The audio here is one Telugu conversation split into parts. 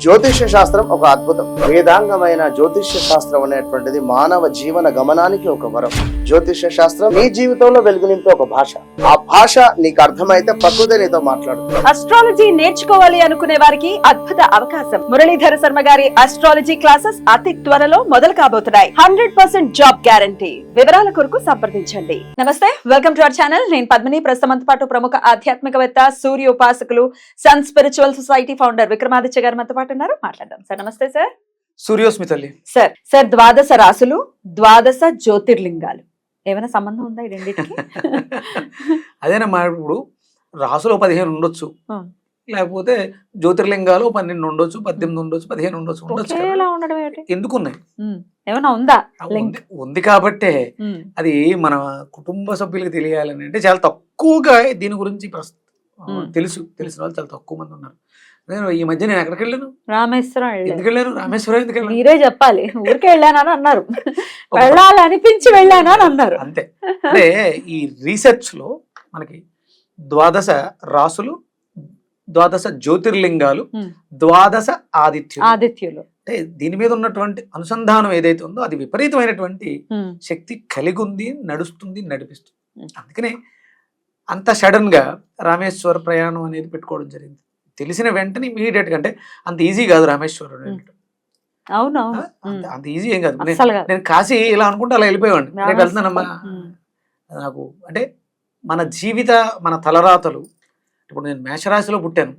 జ్యోతిష్య శాస్త్రం ఒక అద్భుతం. వేదాంగమైన జ్యోతిష్య శాస్త్రం అనేటువంటిది మానవ జీవన గమనానికి ఒక వరం. జ్యోతిష్య శాస్త్రం నీ జీవితంలో వెలుగునింపే ఒక భాష. ఆ భాష నీకు అర్థమైతే ప్రకృతి నీతో మాట్లాడుతుంది అస్ట్రాలజీ నేర్చుకోవాలి అనుకునే వారికి అద్భుత అవకాశం. మురళీధర శర్మ గారి అస్ట్రాలజీ క్లాసెస్ అతి త్వరలో మొదలు కాబోతున్నాయి. హండ్రెడ్ పర్సెంట్ జాబ్ గ్యారంటీ వివరాల కొరకు సంప్రదించండి. నమస్తే వెల్కమ్ టు అవర్ ఛానల్ నేను పద్మిని. ప్రస్తుతంతో పాటు ప్రముఖ ఆధ్యాత్మికవేత్త సూర్య ఉపాసకులు sun spiritual society founder Vikramaditya garu మనతో పాటు ఉన్నారు మాట్లాడదాం. సార్ నమస్తే సార్. సూర్యోస్మి తల్లి. సార్ సార్ ద్వాదశ రాసులు ద్వాదశ జ్యోతిర్లింగాలు. ఏమైనా సంబంధం ఉందా ఈ రెండింటికి? అదేనమ్మా ఇప్పుడు రాసులో పదిహేను ఉండొచ్చు. లేకపోతే జ్యోతిర్లింగాలు పన్నెండు ఉండొచ్చు పద్దెనిమిది ఉండొచ్చు పదిహేను ఉండొచ్చు ఉండొచ్చు ఎందుకు ఉన్నాయి ఏమైనా ఉందా ఉంది. కాబట్టే అది మన కుటుంబ సభ్యులకు తెలియాలని అంటే చాలా తక్కువగా దీని గురించి. తెలుసు. తెలిసిన వాళ్ళు చాలా తక్కువ మంది ఉన్నారు. నేను ఈ మధ్య నేను ఎక్కడికి వెళ్ళాను రామేశ్వరం. ఎందుకు వెళ్ళాను రామేశ్వరం ఎందుకు వెళ్ళాను మీరే చెప్పాలి. ఊరికే వెళ్ళానని అన్నారు. ఒక- వెళ్ళాలనిపించి వెళ్ళాను అని అన్నారు. అంతే. అంటే ఈ రీసెర్చ్లో మనకి ద్వాదశ రాసులు ద్వాదశ జ్యోతిర్లింగాలు. ద్వాదశ ఆదిత్యులు. ఆదిత్యులు. అంటే దీని మీద ఉన్నటువంటి అనుసంధానం ఏదైతే ఉందో అది విపరీతమైనటువంటి శక్తి కలిగి ఉంది నడుస్తుంది నడిపిస్తుంది. అందుకనే అంత సడన్గా రామేశ్వర ప్రయాణం అనేది పెట్టుకోవడం జరిగింది. తెలిసిన వెంటనే ఇమీడియట్గా అంటే అంత ఈజీ కాదు రామేశ్వరం అనేది. అవునవును. ఆ, ఉమ్, అంత- ఈజీ ఏం కాదు. నేను-. నేను కాశీ ఇలా అనుకుంటే అలా వెళ్ళిపోయేవాడిని. రేపు వెళ్తానమ్మా ఉమ్, నాకు అంటే మన జీవిత మన తలరాతలు ఇప్పుడు నేను మేషరాశిలో పుట్టాను.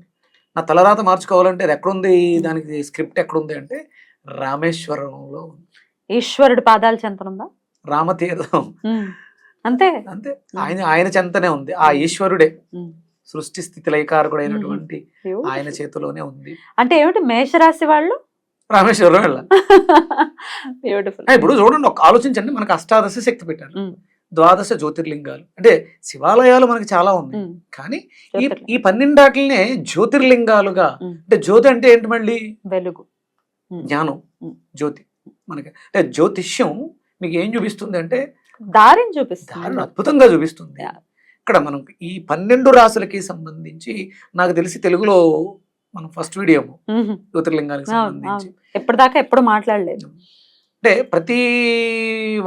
నా తలరాత మార్చుకోవాలంటే ఎక్కడుంది? దానికి స్క్రిప్ట్ ఎక్కడుంది అంటే రామేశ్వరంలో ఉంది. ఈశ్వరుడు పాదాలు చెంతనుందా? రామతీర్థం. అంతే. అంతే. ఆయన ఆయన చెంతనే ఉంది. ఆ ఈశ్వరుడే. సృష్టి స్థితి Beautiful. ఆయన చేతిలోనే ఉంది. అంటే ఏమిటి మేషరాశి వాళ్ళు? రామేశ్వరం బ్యూటిఫుల్ ఇప్పుడు చూడండి ఒక ఆలోచించండి మనకు అష్టాదశ శక్తి పెట్టారు. ద్వాదశ జ్యోతిర్లింగాలు. అంటే శివాలయాలు మనకి చాలా ఉన్నాయి. కానీ ఈ ఈ పన్నెండాటినే జ్యోతిర్లింగాలుగా. అంటే జ్యోతి అంటే ఏంటి మళ్ళీ? వెలుగు. జ్ఞానం. జ్యోతి మనకి. అంటే జ్యోతిష్యం మీకు ఏం చూపిస్తుంది అంటే దారిని చూపిస్తుంది. దారుణ అద్భుతంగా చూపిస్తుంది. ఇక్కడ మనం ఈ పన్నెండు రాసులకి సంబంధించి నాకు తెలిసి తెలుగులో మనం ఫస్ట్ వీడియో అవును, సంబంధించి. ఎప్పటిదాకా ఎప్పుడు మాట్లాడలేదు. అంటే ప్రతి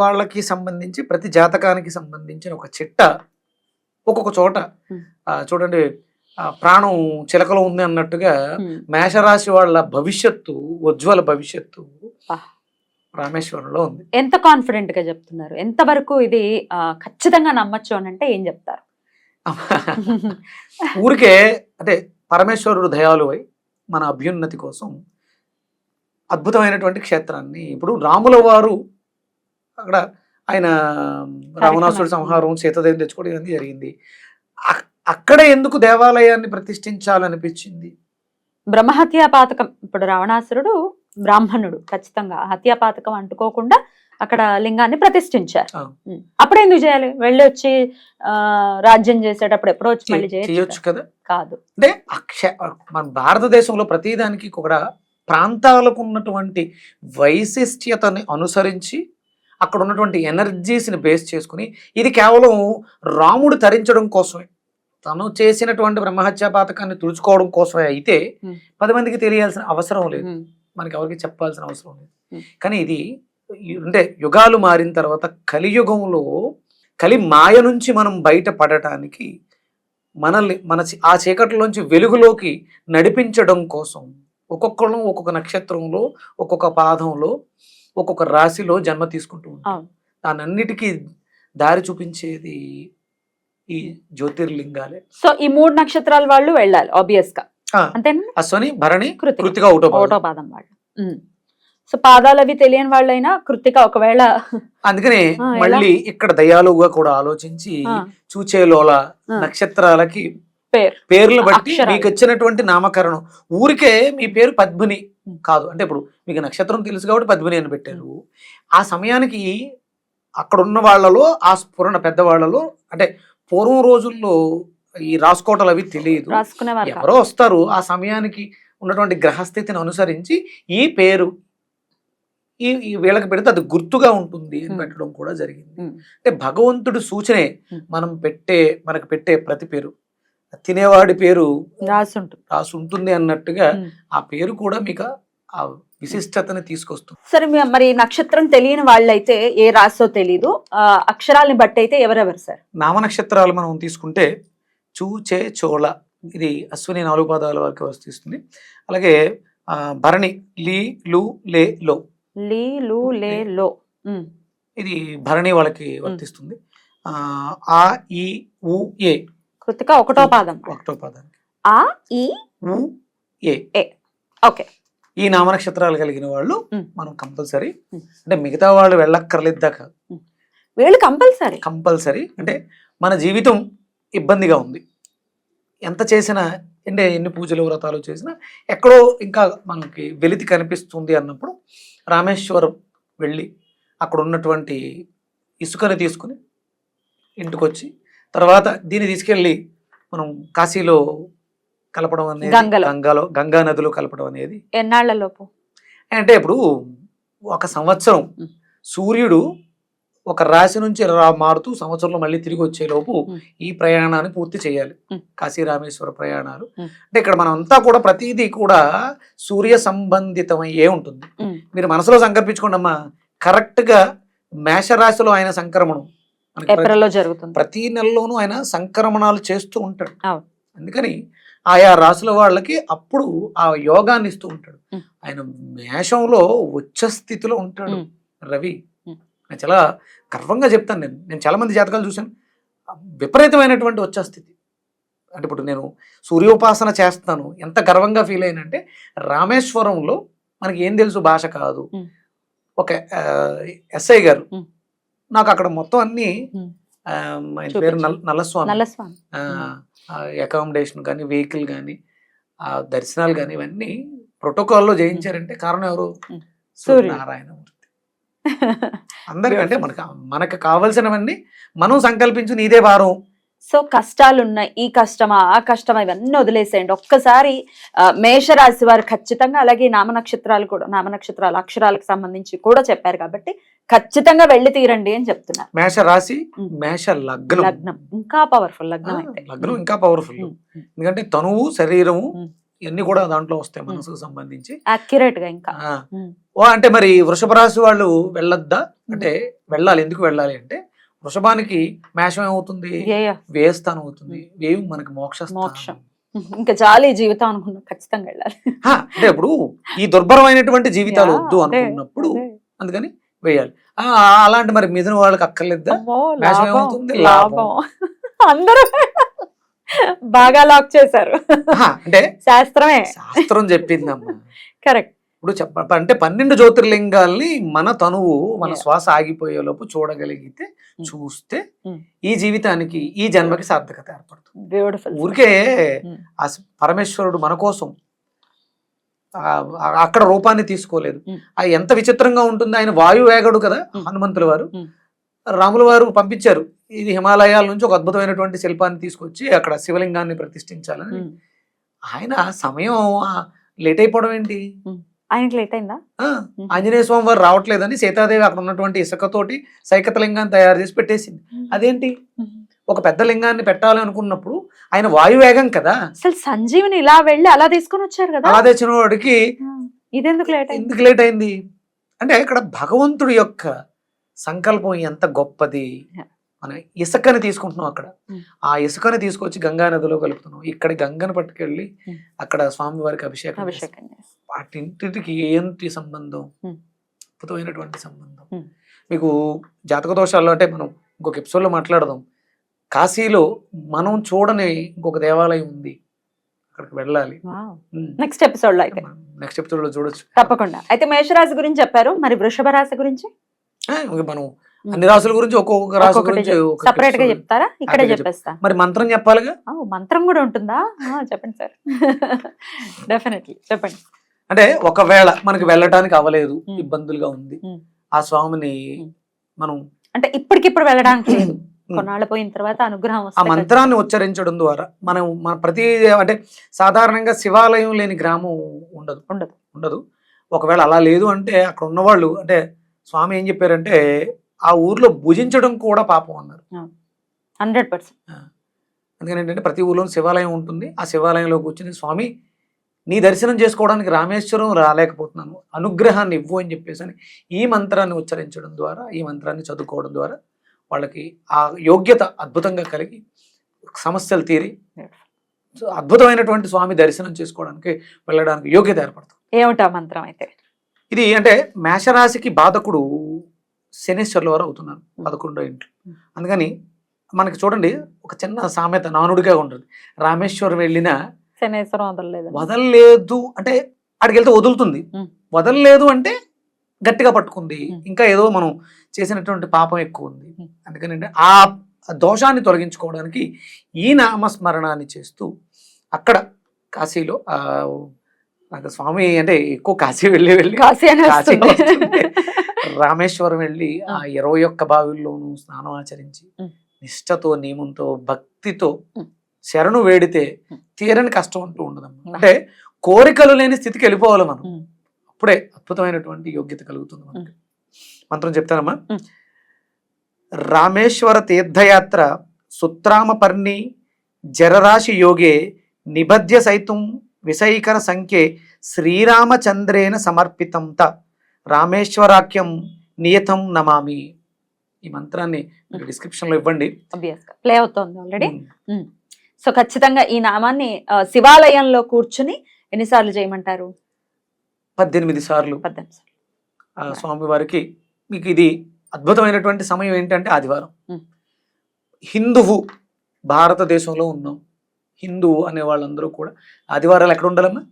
వాళ్ళకి సంబంధించి ప్రతి జాతకానికి సంబంధించిన ఒక చిట్ట ఒక్కొక్క చోట. చూడండి ప్రాణం చిలకలో ఉంది అన్నట్టుగా. మేషరాశి వాళ్ళ భవిష్యత్తు ఉజ్వల భవిష్యత్తు. రామేశ్వరంలో ఉంది. ఎంత కాన్ఫిడెంట్గా చెప్తున్నారు? ఎంత వరకు ఇది ఖచ్చితంగా నమ్మచ్చు అని అంటే ఏం చెప్తారు? ఊరికే అంటే పరమేశ్వరుడు దయాలువై మన అభ్యున్నతి కోసం అద్భుతమైనటువంటి క్షేత్రాన్ని ఇప్పుడు రాముల వారు అక్కడ ఆయన రావణాసుడి సంహారం సీతాదేవిని తెచ్చుకోవడం ఇవన్నీ జరిగింది. అక్- అక్కడ ఎందుకు దేవాలయాన్ని ప్రతిష్ఠించాలనిపించింది? బ్రహ్మహత్యా పాతకం ఇప్పుడు రావణాసురుడు బ్రాహ్మణుడు ఖచ్చితంగా హత్యా పాతకం అంటుకోకుండా అక్కడ లింగాన్ని ప్రతిష్ఠించారు. అప్పుడు ఎందుకు చేయాలి? వెళ్ళి వచ్చి ఆ, రాజ్యం చేసేటప్పుడు ఎప్పుడో వచ్చి మళ్ళీ చేయొచ్చు కదా? కాదు? అంటే అక్ష మన భారతదేశంలో ప్రతిదానికి కూడా ప్రాంతాలకు ఉన్నటువంటి వైశిష్ట్యతని అనుసరించి అక్కడ ఉన్నటువంటి ఎనర్జీస్ని బేస్ చేసుకుని ఇది కేవలం రాముడు తరించడం కోసమే. తను చేసినటువంటి బ్రహ్మహత్యా పాతకాన్ని తుడుచుకోవడం కోసమే అయితే. పది మందికి తెలియాల్సిన అవసరం లేదు. మనకి ఎవరికి చెప్పాల్సిన అవసరం లేదు. కానీ ఇది అంటే యుగాలు మారిన తర్వాత కలియుగంలో కలి మాయ నుంచి మనం బయటపడటానికి మనల్ని మన ఆ చీకటిలోంచి వెలుగులోకి నడిపించడం కోసం ఒక్కొక్కరు ఒక్కొక్క నక్షత్రంలో ఒక్కొక్క పాదంలో ఒక్కొక్క రాశిలో జన్మ తీసుకుంటూ ఉంటాం. దానన్నిటికీ దారి చూపించేది ఈ జ్యోతిర్లింగాలే సో ఈ మూడు నక్షత్రాల వాళ్ళు వెళ్ళాలి ఆబ్వియస్గా ఆ, అంతేనా అశ్వని భరణి కృతిక కృతిగా ఒకటో ఒకటో పాదం. వాళ్ళు. సో పాదాలు అవి తెలియని వాళ్ళైనా కృతిక ఒకవేళ అందుకనే? మళ్ళీ ఇక్కడ దయాలుగా కూడా ఆలోచించి ఆ, చూచేలోల ఆ. నక్షత్రాలకి పేరు పేర్లు బట్టి. మీకు వచ్చినటువంటి నామకరణం ఊరికే మీ పేరు పద్మిని. కాదు అంటే ఇప్పుడు మీకు నక్షత్రం తెలుసు కాబట్టి పద్మిని అని పెట్టారు ఆ సమయానికి అక్కడ ఉన్న వాళ్ళలో ఆ స్ఫురణ పెద్దవాళ్ళలో అంటే పూర్వం రోజుల్లో ఈ రాసుకోవటాలు అవి తెలియదు. ఎవరో వస్తారు ఆ సమయానికి ఉన్నటువంటి గ్రహస్థితిని అనుసరించి ఈ పేరు ఈ ఈ వీళ్ళకి పెడితే అది గుర్తుగా ఉంటుంది అని. పెట్టడం కూడా జరిగింది. అంటే భగవంతుడి సూచనే. మనం పెట్టే మనకు పెట్టే ప్రతి పేరు తినేవాడి పేరు రాసి ఉంటుంది రాసి ఉంటుంది అన్నట్టుగా. ఆ పేరు కూడా మీకు ఆ విశిష్టతని తీసుకొస్తుంది సరే మరి నక్షత్రం తెలియని వాళ్ళైతే ఏ రాసో తెలీదు ఆ, అక్షరాల్ని బట్టి అయితే ఎవరెవరు సార్ నామ నక్షత్రాలు మనం తీసుకుంటే చూ చే చోళ. ఇది అశ్విని నాలుగు పాదాల వరకు వస్తుంది అలాగే భరణి లీ లు లే లో. లీ లు లే లో. ఇది భరణి వాళ్ళకి వర్తిస్తుంది. ఆ, ఈ ఉ ఏ. కృతిక ఒకటో పాదం. ఒకటో పదానికి. ఆ ఈ ఉ ఏ. ఓకే. ఈ నామ నక్షత్రాలు కలిగిన వాళ్ళు. మనం కంపల్సరీ. అంటే మిగతా వాళ్ళు వెళ్ళక్కర్లేదు దాకా. వీళ్ళు కంపల్సరీ. కంపల్సరీ. అంటే మన జీవితం ఇబ్బందిగా ఉంది ఎంత చేసినా అంటే ఎన్ని పూజలు వ్రతాలు చేసినా ఎక్కడో ఇంకా మనకి వెలితి కనిపిస్తుంది అన్నప్పుడు రామేశ్వరం వెళ్ళి అక్కడ ఉన్నటువంటి ఇసుకని తీసుకుని ఇంటికి వచ్చి తర్వాత దీన్ని తీసుకెళ్ళి మనం కాశీలో కలపడం అనేది గంగలో. గంగా నదిలో కలపడం అనేది ఎన్నాళ్ళ లోపు అంటే ఇప్పుడు ఒక సంవత్సరం. సూర్యుడు ఒక రాశి నుంచి రా మారుతూ సంవత్సరంలో మళ్ళీ తిరిగి వచ్చే లోపు ఉం. ఈ ప్రయాణాన్ని పూర్తి చేయాలి. కాశీ రామేశ్వర ప్రయాణాలు. అంటే ఇక్కడ మనం అంతా కూడా ప్రతిదీ కూడా సూర్య సంబంధితమయ్యే ఉంటుంది. మీరు మనసులో సంకల్పించుకోండి అమ్మా కరెక్ట్గా మేషరాశిలో ఆయన సంక్రమణం జరుగుతుంది ప్రతి నెలలోనూ ఆయన సంక్రమణాలు చేస్తూ ఉంటాడు. అందుకని ఆయా రాసుల వాళ్ళకి అప్పుడు ఆ యోగాన్ని ఇస్తూ ఉంటాడు. ఆయన మేషంలో ఉచ్చ స్థితిలో ఉంటాడు. రవి. నేను చాలా గర్వంగా చెప్తాను. నేను నేను చాలా మంది జాతకాలు చూశాను. విపరీతమైనటువంటి ఉచ్చ స్థితి అంటే ఇప్పుడు నేను సూర్యోపాసన చేస్తాను ఎంత గర్వంగా ఫీల్ అయినంటే రామేశ్వరంలో మనకి ఏం తెలుసు భాష కాదు. ఒక ఎస్ఐ గారు. నాకు అక్కడ మొత్తం అన్ని ఆయన. పేరు నల్- నల్లస్వామి. అకామిడేషన్ కానీ వెహికల్ కానీ దర్శనాలు కానీ ఇవన్నీ ప్రోటోకాల్లో చేయించారంటే కారణం ఎవరు? ఉం. సూర్యనారాయణమూర్తి అందరికంటే మనకు మనకు కావలసినవన్నీ మనం సంకల్పించు నీదే భారం. సో కష్టాలు ఉన్నాయి ఈ కష్టమా ఆ కష్టమా ఇవన్నీ వదిలేసేయండి. ఒక్కసారి మేషరాశి వారు ఖచ్చితంగా అలాగే నామ నక్షత్రాలు కూడా నామ నక్షత్రాలు అక్షరాలకు సంబంధించి కూడా చెప్పారు కాబట్టి ఖచ్చితంగా వెళ్ళి తీరండి అని చెప్తున్నారు. మేష రాశి ఉం. మేష లగ్నం. లగ్నం. ఇంకా పవర్ఫుల్ లగ్నం అయితే. లగ్నం ఇంకా పవర్ఫుల్. ఎందుకంటే తనువు శరీరము. ఇవన్నీ కూడా దాంట్లో వస్తాయి మనసుకు సంబంధించి. అక్యురేట్గా ఇంకా. ఉం. ఓ అంటే మరి వృషభ రాశి వాళ్ళు వెళ్ళొద్దా? అంటే వెళ్ళాలి. ఎందుకు వెళ్ళాలి అంటే వృషభానికి మేషం ఏమవుతుంది? వ్యయ వ్యయస్థానం అవుతుంది. వ్యయం మనకి మోక్ష మోక్షం. ఇంకా జాలి జీవితం అనుకున్నా ఖచ్చితంగా వెళ్ళాలి. అంటే ఇప్పుడు ఈ దుర్భరమైనటువంటి జీవితాలు వద్దు అనుకున్నప్పుడు అదే. అందుకని వేయాలి. అలాంటి మరి మిథున వాళ్ళకి అక్కర్లేదా? మేషం ఏమవుతుంది? లాభం. అందరూ బాగా లాక్ చేశారు అంటే శాస్త్రమే శాస్త్రం చెప్పిందమ్మా కరెక్ట్ ఇప్పుడు చెప్ప అంటే పన్నెండు జ్యోతిర్లింగాల్ని మన తనువు మన. శ్వాస ఆగిపోయేలోపు చూడగలిగితే Mm. చూస్తే Mm. ఈ జీవితానికి ఈ జన్మకి సార్థకత ఏర్పడుతుంది బ్యూటిఫుల్ ఊరికే Mm. ఆ పరమేశ్వరుడు మన కోసం అక్కడ రూపాన్ని తీసుకోలేదు. ఆ ఎంత విచిత్రంగా ఉంటుంది ఆయన వాయువేగడు కదా. హనుమంతుల వారు. రాముల వారు పంపించారు ఇది హిమాలయాల నుంచి ఒక అద్భుతమైనటువంటి శిల్పాన్ని తీసుకొచ్చి అక్కడ శివలింగాన్ని ప్రతిష్ఠించాలని ఆయన సమయం లేట్ అయిపోవడం ఏంటి? ఆయనకి లేట్ అయిందా. ఆంజనేయ స్వామి వారు రావట్లేదని సీతాదేవి అక్కడ ఉన్నటువంటి ఇసుకతోటి సైకత లింగాన్ని తయారు చేసి పెట్టేసింది. అదేంటి? ఒక పెద్ద లింగాన్ని పెట్టాలి అనుకున్నప్పుడు ఆయన వాయువేగం కదా. అసలు సంజీవిని ఇలా వెళ్ళి అలా తీసుకొని వచ్చారు కదా. అలా తెచ్చిన వాడికి ఇదెందుకు లేట్ ఎందుకు లేట్ అయింది? అంటే ఇక్కడ భగవంతుడి యొక్క సంకల్పం ఎంత గొప్పది. మన ఇసుకని తీసుకుంటున్నాం అక్కడ. ఆ ఇసుకని తీసుకొచ్చి గంగా నదిలో కలుపుతున్నాం. ఇక్కడ గంగను పట్టుకెళ్ళి. అక్కడ స్వామి వారికి అభిషేకం. వాటింటికి ఏంటి సంబంధం. అద్భుతమైనటువంటి సంబంధం. మీకు జాతక దోషాల్లో అంటే మనం ఇంకొక ఎపిసోడ్లో మాట్లాడదాం. కాశీలో మనం చూడని ఇంకొక దేవాలయం ఉంది. అక్కడికి వెళ్ళాలి. నెక్స్ట్ ఎపిసోడ్లో అయితే. నెక్స్ట్ ఎపిసోడ్లో చూడొచ్చు. తప్పకుండా. అయితే మేషరాశి గురించి చెప్పారు. మరి వృషభ రాశి గురించి? మనం అన్ని రాసుల గురించి ఒక్కొక్క రాశి ఒక్కొక్కటి గురించి సపరేట్గా. చెప్తారా ఇక్కడే చెప్పేస్తా మరి మంత్రం చెప్పాలిగా మంత్రం కూడా ఉంటుందా చెప్పండి సార్ డెఫినెట్లీ చెప్పండి అంటే ఒకవేళ మనకి వెళ్ళటానికి అవ్వలేదు. ఇబ్బందులుగా ఉంది. ఆ స్వామిని. మనం అంటే ఇప్పటికిప్పుడు వెళ్ళడానికి లేదు. కొన్నాళ్ళు పోయిన తర్వాత అనుగ్రహం ఆ మంత్రాన్ని ఉచ్చరించడం ద్వారా మనం మన ప్రతి అంటే సాధారణంగా శివాలయం లేని గ్రామం ఉండదు ఉండదు. ఉండదు ఒకవేళ అలా లేదు అంటే అక్కడ ఉన్నవాళ్ళు అంటే స్వామి ఏం చెప్పారంటే ఆ ఊర్లో భుజించడం కూడా పాపం అన్నారు. Hundred percent. అందుకని ఏంటంటే ప్రతి ఊర్లో శివాలయం ఉంటుంది. ఆ శివాలయంలో కూర్చుని స్వామి నీ దర్శనం చేసుకోవడానికి రామేశ్వరం రాలేకపోతున్నాను. అనుగ్రహాన్ని ఇవ్వు అని చెప్పేసి అని ఈ మంత్రాన్ని ఉచ్చరించడం ద్వారా ఈ మంత్రాన్ని చదువుకోవడం ద్వారా వాళ్ళకి ఆ యోగ్యత అద్భుతంగా కలిగి సమస్యలు తీరి సో అద్భుతమైనటువంటి స్వామి దర్శనం చేసుకోవడానికి వెళ్ళడానికి యోగ్యత ఏర్పడుతుంది. ఏమిటా మంత్రం అయితే? ఇది అంటే మేషరాశికి బాధకుడు శనేశ్వర్ల వారు అవుతున్నారు పదకొండో ఇంట్లో. అందుకని మనకి చూడండి ఒక చిన్న సామెత నానుడిగా ఉంటుంది. రామేశ్వరం వెళ్ళిన శనేశ్వరం వదలలేదు వదలలేదు అంటే అక్కడికి వెళ్తే వదులుతుంది. వదలలేదు అంటే గట్టిగా పట్టుకుంది. ఇంకా ఏదో మనం చేసినటువంటి పాపం ఎక్కువ ఉంది. అందుకని అంటే ఆ దోషాన్ని తొలగించుకోవడానికి ఈ నామస్మరణాన్ని చేస్తూ అక్కడ కాశీలో నాకు స్వామి అంటే ఎక్కువ కాశీ వెళ్ళి వెళ్ళి కాశీ రామేశ్వరం వెళ్ళి ఆ ఇరవై ఒక్క బావిల్లోనూ స్నానం ఆచరించి. నిష్టతో నియమంతో భక్తితో. శరణు వేడితే. తీరని కష్టం అంటూ ఉండదమ్మా. అంటే కోరికలు లేని స్థితికి వెళ్ళిపోవాలి మనం. అప్పుడే అద్భుతమైనటువంటి యోగ్యత కలుగుతుంది మనకి మంత్రం చెప్తానమ్మా. రామేశ్వర తీర్థయాత్ర సుత్రామపర్ణి జరరాశి యోగే నిబధ్య సైతం విషైకర సంఖ్యే శ్రీరామచంద్రేన సమర్పితం త రామేశ్వరాఖ్యం నియతం నమామి. ఈ మంత్రాన్ని మీరు description లో ఇవ్వండి. ప్లే అవుతోంది ఆల్రెడీ. సో ఖచ్చితంగా ఈ నామాన్ని శివాలయంలో కూర్చుని ఎన్నిసార్లు చేయమంటారు? పద్దెనిమిది సార్లు. పద్దెనిమిది సార్లు. స్వామి వారికి మీకు ఇది అద్భుతమైనటువంటి సమయం ఏంటంటే ఆదివారం. ఉమ్. హిందువు భారతదేశంలో ఉన్నాం. హిందువు అనే వాళ్ళందరూ కూడా ఆదివారాలు ఎక్కడ ఉండాలమ్మా?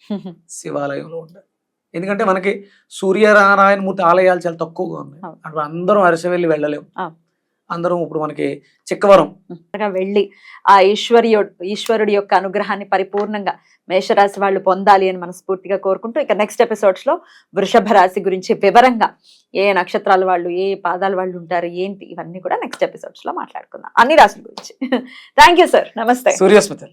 శివాలయంలో ఉండాలి. ఎందుకంటే మనకి సూర్యనారాయణమూర్తి ఆలయాలు చాలా తక్కువగా ఉన్నాయి. అటు అందరం అరసవెల్లి వెళ్ళలేము. అందరం ఇప్పుడు మనకి చిక్కవరం. వెళ్ళి ఆ ఈశ్వర్యు ఈశ్వరుడి యొక్క అనుగ్రహాన్ని పరిపూర్ణంగా మేషరాశి వాళ్ళు పొందాలి అని మనస్ఫూర్తిగా కోరుకుంటూ ఇక నెక్స్ట్ ఎపిసోడ్స్లో వృషభ రాశి గురించి వివరంగా ఏ నక్షత్రాల వాళ్ళు ఏ పాదాల వాళ్ళు ఉంటారు ఏంటి ఇవన్నీ కూడా నెక్స్ట్ ఎపిసోడ్స్లో మాట్లాడుకుందాం. అన్ని రాశుల గురించి. థ్యాంక్ యూ సార్ నమస్తే. సూర్యస్మిత.